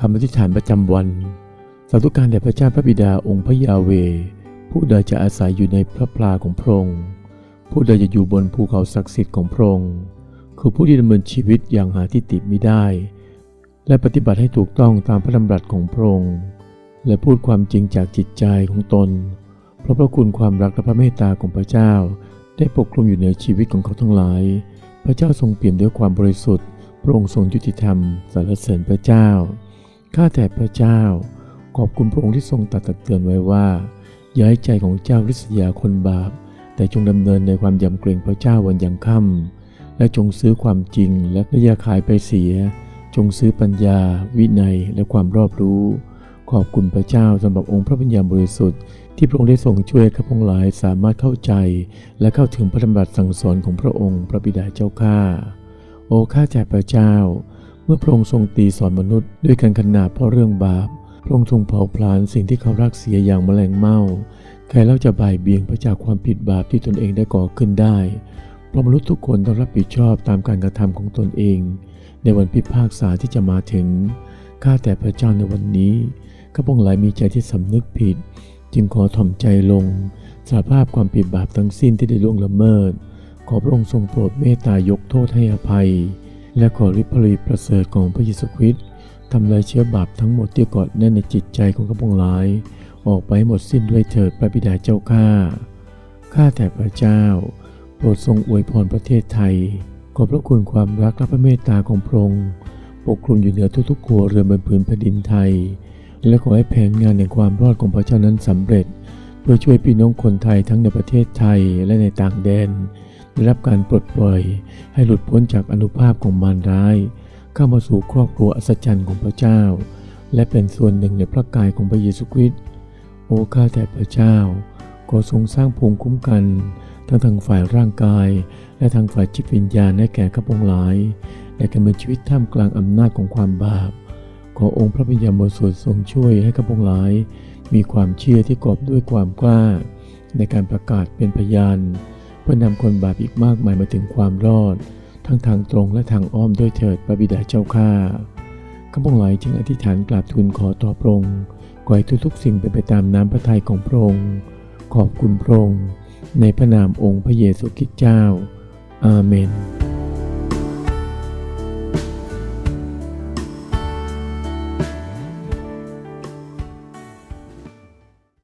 คำอธิษฐานประจำวันสาธุการแด่พระเจ้าพระบิดาองค์พระยาเว ผู้ใดจะอาศัยอยู่ในพระพลาของพระองค์ ผู้ใดจะอยู่บนภูเขาศักดิ์สิทธิ์ของพระองค์ คือผู้ที่ดำเนินชีวิตอย่างหาที่ติมิได้ และปฏิบัติให้ถูกต้องตามพระดำรัสของพระองค์ และพูดความจริงจากจิตใจของตน เพราะพระคุณความรักและพระเมตตาของพระเจ้า ได้ปกคลุมอยู่ในชีวิตของเขาทั้งหลาย พระเจ้าทรงเปลี่ยมด้วยความบริสุทธิ์ พระองค์ทรงยุติธรรมสรรเสริญพระเจ้า ข้าแต่พระเจ้า ขอบคุณพระองค์ที่ทรงตัดตักเตือนไว้ว่า อย่าให้ใจของเจ้าริษยาคนบาป แต่จงดำเนินในความยำเกรงพระเจ้าวันยังค่ำและจงซื้อความจริงและอย่าขายไปเสีย จงซื้อปัญญา วินัยและความรอบรู้ ขอบคุณพระเจ้าสำหรับองค์พระวิญญาบริสุทธิ์ที่พระองค์ได้ทรงช่วยข้าพงหลายสามารถเข้าใจ และเข้าถึงพระดำรัสสั่งสอนของพระองค์พระบิดาเจ้าข้า โอ้ข้าแต่พระเจ้า เมื่อพระองค์ทรงตีสอนมนุษย์ด้วยการขนาดเพราะเรื่องบาป พระองค์ทรงเผาผลาญสิ่งที่เขารักเสียอย่างแมลงเม่า ใครเล่าจะบ่ายเบี่ยงพระจากความผิดบาปที่ตนเองได้ก่อขึ้นได้ เพราะมนุษย์ทุกคนต้องรับผิดชอบตามการกระทำของตนเอง ในวันพิพากษาที่จะมาถึง ข้าแต่พระเจ้าในวันนี้ข้าพงหลายมีใจที่สำนึกผิด จึงขอถ่อมใจลงสารภาพความผิดบาปทั้งสิ้นที่ได้ล่วงละเมิด ขอพระองค์ทรงโปรดเมตตายกโทษให้อภัย และขอริพรีประเสริฐของพระเยซูคริสต์ทำลายเชื้อบาปทั้งหมดที่เกาะแน่นในจิตใจของข้าพงหลาย ออกไปหหมดสิ้นด้วยเถิดพระบิดาเจ้าข้าข้าแต่พระเจ้า โปรดทรงอวยพรประเทศไทย ขอบพระคุณความรักและพระเมตตาของพระองค์ปกคลุมอยู่เหนือทุกๆครัวเรือนบนผืนแผ่นดินไทย และขอให้แผนงานแห่งความรอดของพระเจ้านั้นสำเร็จ เพื่อช่วยพี่น้องคนไทยทั้งในประเทศไทยและในต่างแดน ได้รับการปลดปล่อยให้หลุดพ้นจากอนุภาพของมารร้าย เข้ามาสู่ครอบครัวอัศจรรย์ของพระเจ้า และเป็นส่วนหนึ่งในพระกายของพระเยซูคริสต์โอ้ข้าแต่พระเจ้าขอทรงสร้างภูมิคุ้มกัน ทั้งทางฝ่ายร่างกาย และทางฝ่ายจิตวิญญาณให้แก่ข้าพงหลายในการมีชีวิตท่ามกลางอำนาจของความบาป ขอองค์พระวิญญาณบริสุทธิ์ทรงช่วยให้ข้าพงหลาย มีความเชื่อที่กอบด้วยความกล้า ในการประกาศเป็นพยาน เพื่อนำคนบาปอีกมากมายมาถึงความรอด ทั้งทางตรงและทางอ้อมด้วยเถิดพระบิดาเจ้าข้าข้าพงหลายจึงอธิษฐานกราบทูลขอต่อพระองค์ขอให้ทุกๆ สิ่งเป็นไปตามน้ำพระทัยของพระองค์ขอบคุณพระองค์ในพระนามองค์พระเยซูคริสต์เจ้า อาเมน